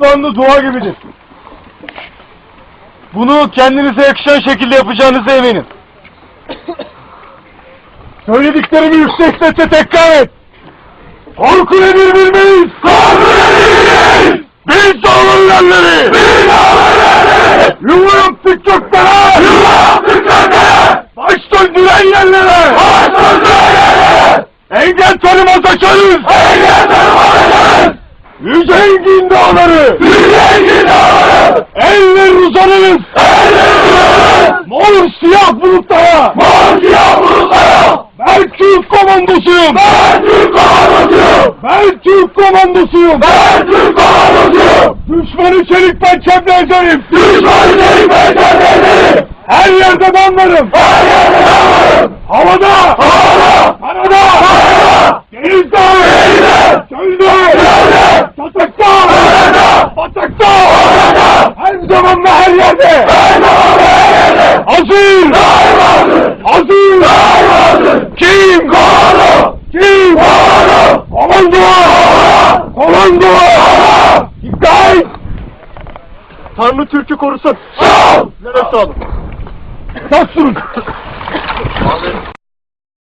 Anda dua gibidir. Bunu kendinize yakışan şekilde yapacağınıza eminim. Söylediklerimi yüksek sesle tekrar et. Korku nedir bilmeyiz. Korku nedir bilmeyiz. Biz savunlarları. Biz savunlarları. Yuva yaptık göklere. Yuva yaptık göklere. Baş döndüren yerlere. Baş döndüren yerlere. Engel tanımaz açarız. Engel tanımaz açarız. Yüce engin dağları. Yüce engin dağları. Eller uzanırız. Eller uzanırız. Mor siyah bulutlara. Mor siyah bulutlara. Ben Türk komandosuyum. Ben Türk komandosuyum. Ben Türk komandosuyum. Ben Türk komandosuyum. Düşmanı çelik pençemle ezerim. Düşmanı çelik pençemle ezerim. Her yerde ben varım. Her yerde ben varım. Yerde. Hazır. Hazır. Kim? Komando. Kim? Komando. Komando. Komando. Dikkat. Tanrı Türk'ü korusun. Sağ ol. Neresi olun. Sağ durun.